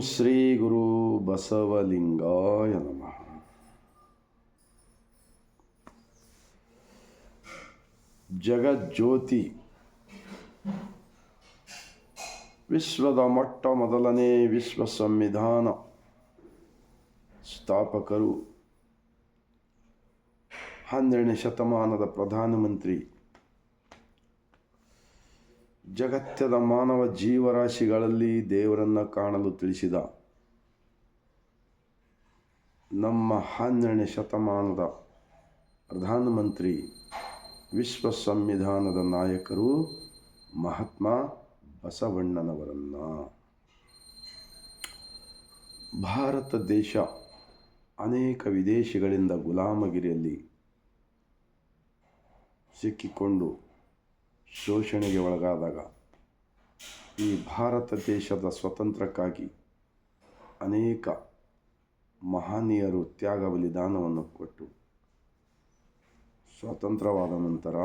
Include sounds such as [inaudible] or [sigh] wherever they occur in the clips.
ಶ್ರೀ ಗುರು ಬಸವಲಿಂಗಾಯ ನಮಃ. ಜಗಜ್ಯೋತಿ ವಿಶ್ವದ ಮೊಟ್ಟ ಮೊದಲನೇ ವಿಶ್ವ ಸಂವಿಧಾನ ಸ್ಥಾಪಕರು ಹನ್ನೆರಡನೇ ಶತಮಾನದ ಪ್ರಧಾನಮಂತ್ರಿ ಜಗತ್ತದ ಮಾನವ ಜೀವರಾಶಿಗಳಲ್ಲಿ ದೇವರನ್ನು ಕಾಣಲು ತಿಳಿಸಿದ ನಮ್ಮ ಹನ್ನೆರಡನೇ ಶತಮಾನದ ಪ್ರಧಾನಮಂತ್ರಿ ವಿಶ್ವ ಸಂವಿಧಾನದ ನಾಯಕರು ಮಹಾತ್ಮ ಬಸವಣ್ಣನವರನ್ನು. ಭಾರತ ದೇಶ ಅನೇಕ ವಿದೇಶಿಗಳಿಂದ ಗುಲಾಮಗಿರಿಯಲ್ಲಿ ಸಿಕ್ಕಿಕೊಂಡು ಶೋಷಣೆಗೆ ಒಳಗಾದಾಗ ಈ ಭಾರತ ದೇಶದ ಸ್ವತಂತ್ರಕ್ಕಾಗಿ ಅನೇಕ ಮಹನೀಯರು ತ್ಯಾಗ ಬಲಿದಾನವನ್ನು ಕೊಟ್ಟು ಸ್ವತಂತ್ರವಾದ ನಂತರ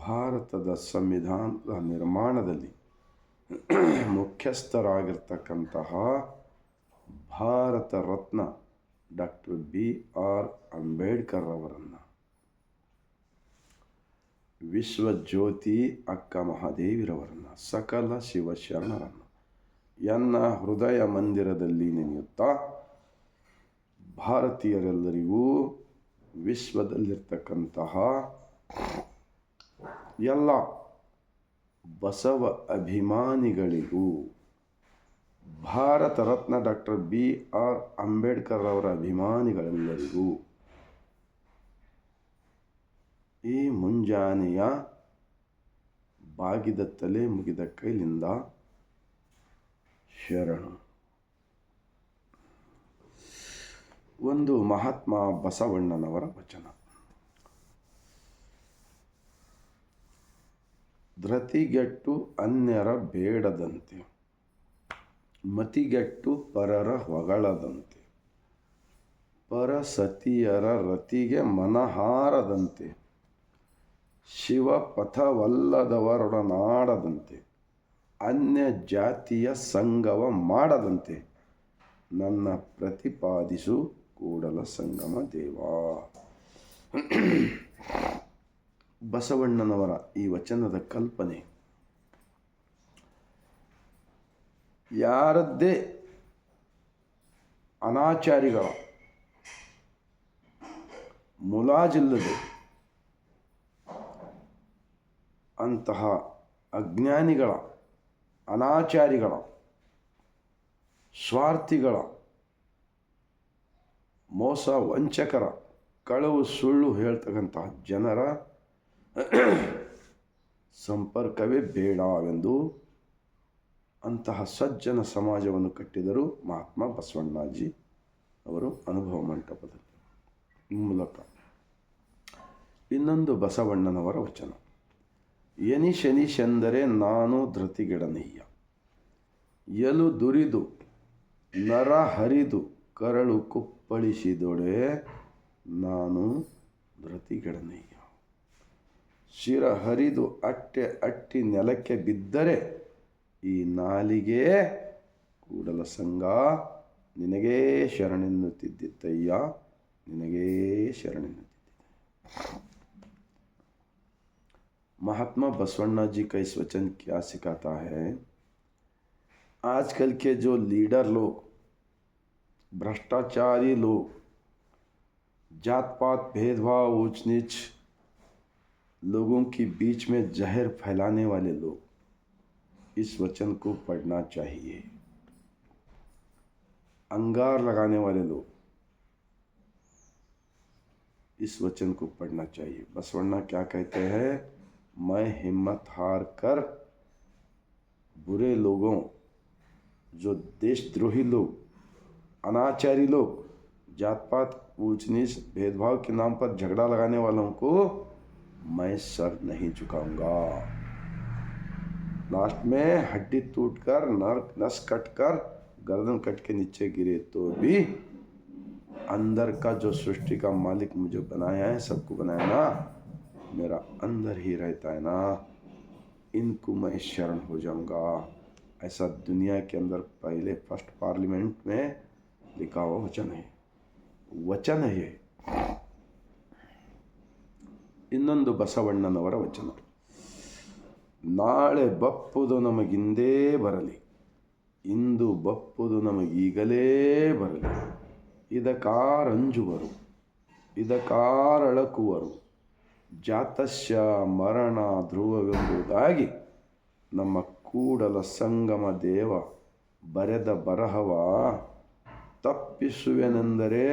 ಭಾರತದ ಸಂವಿಧಾನದ ನಿರ್ಮಾಣದಲ್ಲಿ ಮುಖ್ಯಸ್ಥರಾಗಿರ್ತಕ್ಕಂತಹ Bharat Ratna doctor B R Ambedkar ಅವರನ್ನು ವಿಶ್ವಜ್ಯೋತಿ ಅಕ್ಕ ಮಹಾದೇವಿರವರನ್ನು ಸಕಲ ಶಿವಶರಣರನ್ನು ಎನ್ನ ಹೃದಯ ಮಂದಿರದಲ್ಲಿ ನೆನೆಯುತ್ತಾ ಭಾರತೀಯರೆಲ್ಲರಿಗೂ ವಿಶ್ವದಲ್ಲಿರ್ತಕ್ಕಂತಹ ಎಲ್ಲ Basava ಅಭಿಮಾನಿಗಳಿಗೂ Bharat Ratna doctor B R Ambedkar ಅವರ ಅಭಿಮಾನಿಗಳೆಲ್ಲರಿಗೂ ಈ ಮುಂಜಾನೆಯ ಬಾಗಿದ ತಲೆ ಮುಗಿದ ಕೈಲಿಂದ ಶರಣ. ಒಂದು ಮಹಾತ್ಮ ಬಸವಣ್ಣನವರ ವಚನ. ಧೃತಿಗೆಟ್ಟು ಅನ್ಯರ ಬೇಡದಂತೆ, ಮತಿಗೆಟ್ಟು ಪರರ ಹೊಗಳದಂತೆ, ಪರಸತಿಯರ ರತಿಗೆ ಮನಹಾರದಂತೆ ಶಿವ ಪಥವಲ್ಲದವರೊಡನಾಡದಂತೆ, ಅನ್ಯ ಜಾತಿಯ ಸಂಗವ ಮಾಡದಂತೆ, ನನ್ನ ಪ್ರತಿಪಾದಿಸು ಕೂಡಲ ಸಂಗಮ ದೇವ. ಬಸವಣ್ಣನವರ ಈ ವಚನದ ಕಲ್ಪನೆ, ಯಾರದ್ದೇ ಅನಾಚಾರಿಗಳ ಮುಲಾಜಿಲ್ಲದೆ ಅಂತಹ ಅಜ್ಞಾನಿಗಳ, ಅನಾಚಾರಿಗಳ, ಸ್ವಾರ್ಥಿಗಳ, ಮೋಸ ವಂಚಕರ ಕಳವು ಸುಳ್ಳು ಹೇಳ್ತಕ್ಕಂತಹ ಜನರ ಸಂಪರ್ಕವೇ ಬೇಡವೆಂದು ಅಂತಹ ಸಜ್ಜನ ಸಮಾಜವನ್ನು ಕಟ್ಟಿದರು ಮಹಾತ್ಮ ಬಸವಣ್ಣಾಜಿ ಅವರು ಅನುಭವ ಮಂಟಪದಲ್ಲಿ. ಮೂಲಕ ಇನ್ನೊಂದು ಬಸವಣ್ಣನವರ ವಚನ. ಎನಿ ಶನಿಶೆಂದರೆ ನಾನು ಧೃತಿಗೆಡನಯ್ಯ. ಎಲು ದುರಿದು, ನರ ಹರಿದು, ಕರಳು ಕುಪ್ಪಳಿಸಿದೊಡೆ ನಾನು ಧೃತಿಗೆಡನಯ್ಯ. ಶಿರ ಹರಿದು, ಅಟ್ಟೆ ಅಟ್ಟಿ ನೆಲಕ್ಕೆ ಬಿದ್ದರೆ ಈ ನಾಲಿಗೆ ಕೂಡಲ ಸಂಘ ನಿನಗೇ ಶರಣೆನ್ನುತ್ತಿದ್ದಿತ್ತಯ್ಯ, ನಿನಗೇ ಶರಣೆನ್ನುತ್ತಿದ್ದೆ महात्मा बसवन्ना जी का इस वचन क्या सिखाता है? आजकल के जो लीडर लोग, भ्रष्टाचारी लोग जात पात भेदभाव ऊंच नीच लोगों के बीच में जहर फैलाने वाले लोग, इस वचन को पढ़ना चाहिए। अंगार लगाने वाले लोग, इस वचन को पढ़ना चाहिए। बसवन्ना क्या कहते हैं? मैं हिम्मत हार कर बुरे लोगों, जो देशद्रोही लोग, अनाचारी लोग जात पात ऊंच नीच भेदभाव के नाम पर झगड़ा लगाने वालों को मैं सर नहीं झुकाऊँगा। लास्ट में हड्डी टूट कर नर नस कट कर गर्दन कट के नीचे गिरे तो भी अंदर का जो सृष्टि का मालिक मुझे बनाया है, सबको बनाया ना? मेरा अंदर ही रहता है ना इनको मैं शरण हो जाऊंगा ऐसा दुनिया के अंदर पहले फर्स्ट पार्लियामेंट में लिखा हुआ वचन है ವಚನ ಹೇ ಇನ್ನೊಂದು ಬಸವಣ್ಣನವರ ವಚನ ನಾಳೆ ಬಪ್ಪುದು ನಮಗಿಂದೇ ಬರಲಿ ಇಂದು ಬಪ್ಪುದು ನಮಗೀಗಲೇ ಬರಲಿ ಇದಕಾರಂಜುವರು ಇದಕಾರಳಕುವರು ಜಾತಸ್ಯ ಮರಣ ಧ್ರುವವೆಂಬುದಾಗಿ ನಮ್ಮ ಕೂಡಲ ಸಂಗಮ ದೇವ ಬರೆದ ಬರಹವ ತಪ್ಪಿಸುವೆನೆಂದರೆ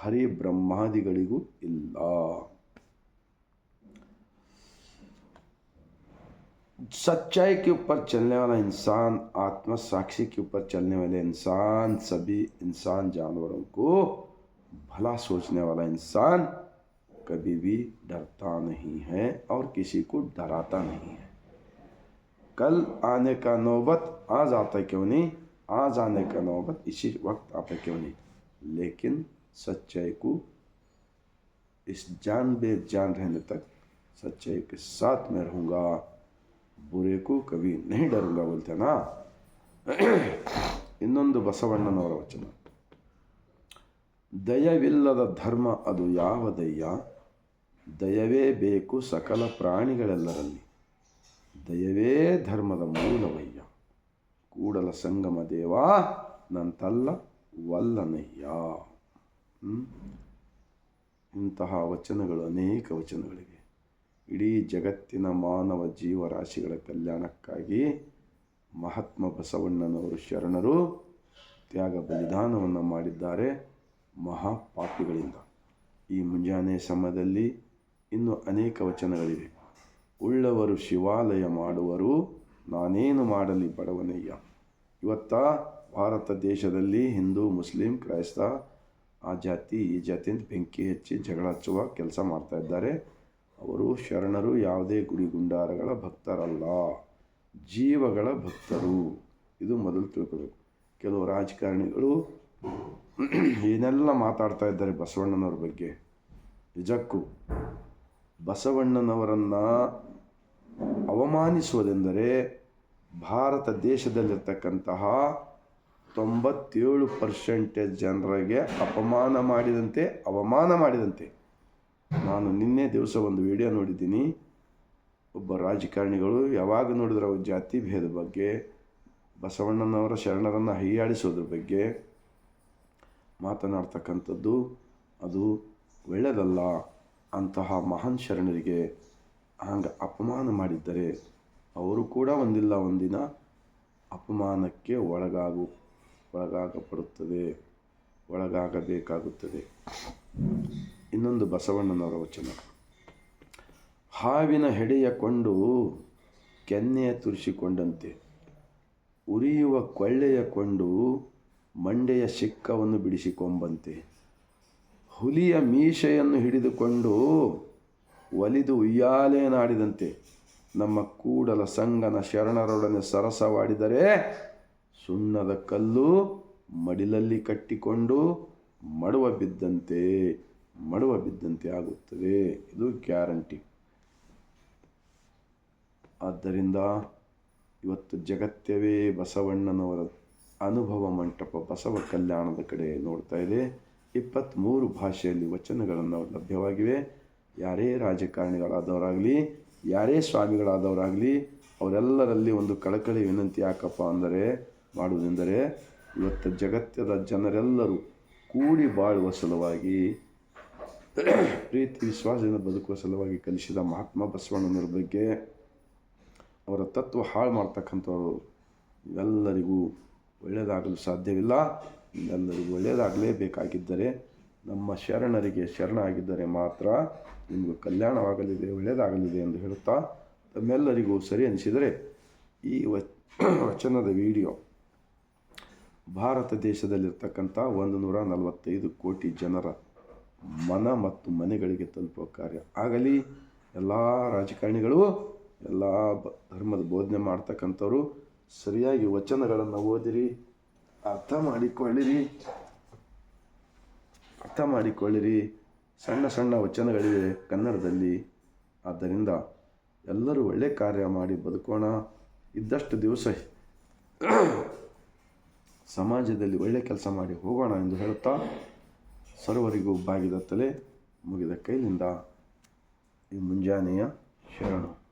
ಹರಿ ಬ್ರಹ್ಮಾದಿಗಳಿಗೂ ಇಲ್ಲ सच्चाई के ऊपर चलने वाला इंसान आत्मा साक्षी के ऊपर चलने वाले इंसान सभी इंसान जानवरों को भला सोचने वाला इंसान कभी भी डरता नहीं है और किसी को डराता नहीं है। कल आने का नौबत, आज आता क्यों नहीं? आज आने का नौबत, इसी वक्त आता क्यों नहीं? लेकिन सच्चाई को इस जान बेजान रहने तक सच्चाई के साथ मैं रहूँगा। बुरे को कभी नहीं डरूँगा बोलते ना? इन ಬಸವಣ್ಣನವರ ವಚನ ದಯವಿಲ್ಲದ धर्म अदु याव ದಯ್ಯ ದಯವೇ ಬೇಕು ಸಕಲ ಪ್ರಾಣಿಗಳೆಲ್ಲರಲ್ಲಿ. ದಯವೇ ಧರ್ಮದ ಮೂಲವಯ್ಯ. ಕೂಡಲ ಸಂಗಮ ದೇವ, ನಂತಲ್ಲ ವಲ್ಲನಯ್ಯ? ಇಂತಹ ವಚನಗಳು ಅನೇಕ ವಚನಗಳಿವೆ. ಇಡೀ ಜಗತ್ತಿನ ಮಾನವ ಜೀವರಾಶಿಗಳ ಕಲ್ಯಾಣಕ್ಕಾಗಿ ಮಹಾತ್ಮ ಬಸವಣ್ಣನವರು ಶರಣರು ತ್ಯಾಗ ಬಲಿದಾನವನ್ನು ಮಾಡಿದ್ದಾರೆ ಮಹಾಪಾಪಿಗಳಿಂದ. ಈ ಮುಂಜಾನೆ ಸಮಯದಲ್ಲಿ ಇನ್ನೂ ಅನೇಕ ವಚನಗಳಿವೆ. ಉಳ್ಳವರು ಶಿವಾಲಯ ಮಾಡುವರು, ನಾನೇನು ಮಾಡಲಿ ಬಡವನಯ್ಯ ಇವತ್ತ ಭಾರತ ದೇಶದಲ್ಲಿ ಹಿಂದೂ, ಮುಸ್ಲಿಂ, ಕ್ರೈಸ್ತ, ಆ ಜಾತಿ, ಈ ಜಾತಿಯಿಂದ ಬೆಂಕಿ ಹೆಚ್ಚಿ ಜಗಳ ಹಚ್ಚುವ ಕೆಲಸ ಮಾಡ್ತಾ ಇದ್ದಾರೆ. ಅವರು ಶರಣರು ಯಾವುದೇ ಗುಡಿ ಗುಂಡಾರಗಳ ಭಕ್ತರಲ್ಲ. ಜೀವಗಳ ಭಕ್ತರು. ಇದು ಮೊದಲು ತಿಳ್ಕೋಬೇಕು. ಕೆಲವು ರಾಜಕಾರಣಿಗಳು [clears throat] ಏನೆಲ್ಲ ಮಾತಾಡ್ತಾ ಇದ್ದಾರೆ ಬಸವಣ್ಣನವ್ರ ಬಗ್ಗೆ? ನಿಜಕ್ಕೂ ಬಸವಣ್ಣನವರನ್ನು ಅವಮಾನಿಸುವುದೆಂದರೆ ಭಾರತ ದೇಶದಲ್ಲಿರ್ತಕ್ಕಂತಹ ತೊಂಬತ್ತೇಳು ಪರ್ಸೆಂಟೇಜ್ ಜನರಿಗೆ ಅಪಮಾನ ಮಾಡಿದಂತೆ, ಅವಮಾನ ಮಾಡಿದಂತೆ. ನಾನು ನಿನ್ನೆ ದಿವಸ ಒಂದು ವಿಡಿಯೋ ನೋಡಿದ್ದೀನಿ. ಒಬ್ಬ ರಾಜಕಾರಣಿಗಳು ಯಾವಾಗ ನೋಡಿದ್ರೆ ಅವ್ರ ಜಾತಿ ಭೇದ ಬಗ್ಗೆ, ಬಸವಣ್ಣನವರ ಶರಣರನ್ನು ಹೈಯಾಡಿಸೋದ್ರ ಬಗ್ಗೆ ಮಾತನಾಡ್ತಕ್ಕಂಥದ್ದು ಅದು ಒಳ್ಳೆಯದಲ್ಲ ಅಂತಹ ಮಹಾನ್ ಶರಣರಿಗೆ ಹಂಗೆ ಅಪಮಾನ ಮಾಡಿದ್ದರೆ ಅವರು ಕೂಡ ಒಂದಿಲ್ಲ, ಒಂದಿನ ಅಪಮಾನಕ್ಕೆ ಒಳಗಾಗು, ಒಳಗಾಗಪಡುತ್ತದೆ, ಒಳಗಾಗಬೇಕಾಗುತ್ತದೆ. ಇನ್ನೊಂದು ಬಸವಣ್ಣನವರ ವಚನ. ಹಾವಿನ ಹೆಡೆಯ ಕೊಂಡು ಕೆನ್ನೆಯ ತುರಿಸಿಕೊಂಡಂತೆ, ಉರಿಯುವ ಕೊಳ್ಳೆಯ ಕೊಂಡು ಮಂಡೆಯ ಶಿಕ್ಕವನ್ನು ಬಿಡಿಸಿಕೊಂಬಂತೆ. ಹುಲಿಯ ಮೀಶೆಯನ್ನು ಹಿಡಿದುಕೊಂಡು ಒಲಿದು ಉಯ್ಯಾಲೆನಾಡಿದಂತೆ ನಮ್ಮ ಕೂಡಲ ಸಂಗನ ಶರಣರೊಡನೆ ಸರಸವಾಡಿದರೆ ಸುಣ್ಣದ ಕಲ್ಲು ಮಡಿಲಲ್ಲಿ ಕಟ್ಟಿಕೊಂಡು ಮಡುವ ಬಿದ್ದಂತೆ ಮಡುವ ಬಿದ್ದಂತೆ ಆಗುತ್ತದೆ. ಇದು ಗ್ಯಾರಂಟಿ. ಆದ್ದರಿಂದ ಇವತ್ತು ಜಗತ್ತವೇ ಬಸವಣ್ಣನವರ ಅನುಭವ ಮಂಟಪ ಬಸವ ಕಲ್ಯಾಣದ ಕಡೆ ನೋಡ್ತಾ ಇದೆ. ಇಪ್ಪತ್ತ್ಮೂರು ಭಾಷೆಯಲ್ಲಿ ವಚನಗಳನ್ನು ಲಭ್ಯವಾಗಿವೆ. ಯಾರೇ ರಾಜಕಾರಣಿಗಳಾದವರಾಗಲಿ, ಯಾರೇ ಸ್ವಾಮಿಗಳಾದವರಾಗಲಿ, ಅವರೆಲ್ಲರಲ್ಲಿ ಒಂದು ಕಳಕಳಿ ವಿನಂತಿ ಯಾಕಪ್ಪ ಅಂದರೆ, ಮಾಡುವುದೆಂದರೆ ಇವತ್ತು ಜಗತ್ತದ ಜನರೆಲ್ಲರೂ ಕೂಡಿ ಬಾಳುವ ಸಲುವಾಗಿ, ಪ್ರೀತಿ, ವಿಶ್ವಾಸದಿಂದ ಬದುಕುವ ಸಲುವಾಗಿ ಕಲಿಸಿದ ಮಹಾತ್ಮ ಬಸವಣ್ಣನವರ ಬಗ್ಗೆ, ಅವರ ತತ್ವ ಹಾಳು ಮಾಡ್ತಕ್ಕಂಥವರು ಎಲ್ಲರಿಗೂ ಒಳ್ಳೆಯದಾಗಲು ಸಾಧ್ಯವಿಲ್ಲ. ಎಲ್ಲರಿಗೂ ಒಳ್ಳೆಯದಾಗಲೇಬೇಕಾಗಿದ್ದರೆ ನಮ್ಮ ಶರಣರಿಗೆ ಶರಣಾಗಿದ್ದರೆ ಮಾತ್ರ ನಿಮಗೆ ಕಲ್ಯಾಣವಾಗಲಿದೆ ಒಳ್ಳೆಯದಾಗಲಿದೆ ಎಂದು ಹೇಳುತ್ತಾ ತಮ್ಮೆಲ್ಲರಿಗೂ ಸರಿ ಅನಿಸಿದರೆ, ಈ ವಚನದ ವಿಡಿಯೋ ಭಾರತ ದೇಶದಲ್ಲಿರ್ತಕ್ಕಂಥ ಒಂದು ನೂರ ನಲವತ್ತೈದು ಕೋಟಿ ಜನರ ಮನ ಮತ್ತು ಮನೆಗಳಿಗೆ ತಲುಪುವ ಕಾರ್ಯ. ಆಗಲಿ, ಎಲ್ಲ ರಾಜಕಾರಣಿಗಳು, ಎಲ್ಲ ಧರ್ಮದ ಬೋಧನೆ ಮಾಡ್ತಕ್ಕಂಥವ್ರು, ಸರಿಯಾಗಿ ವಚನಗಳನ್ನು ಓದಿರಿ ಅರ್ಥ ಮಾಡಿಕೊಳ್ಳಿರಿ. ಅರ್ಥ ಮಾಡಿಕೊಳ್ಳಿರಿ. ಸಣ್ಣ ಸಣ್ಣ ವಚನಗಳಿವೆ ಕನ್ನಡದಲ್ಲಿ. ಆದ್ದರಿಂದ ಎಲ್ಲರೂ ಒಳ್ಳೆ ಕಾರ್ಯ ಮಾಡಿ ಬದುಕೋಣ. ಇದ್ದಷ್ಟು ದಿವಸ ಸಮಾಜದಲ್ಲಿ ಒಳ್ಳೆ ಕೆಲಸ ಮಾಡಿ ಹೋಗೋಣ ಎಂದು ಹೇಳುತ್ತಾ ಸರ್ವರಿಗೂ ಬಾಗಿದ ತಲೆ ಮುಗಿದ ಕೈಲಿಂದ ಈ ಮುಂಜಾನೆಯ ಶರಣು.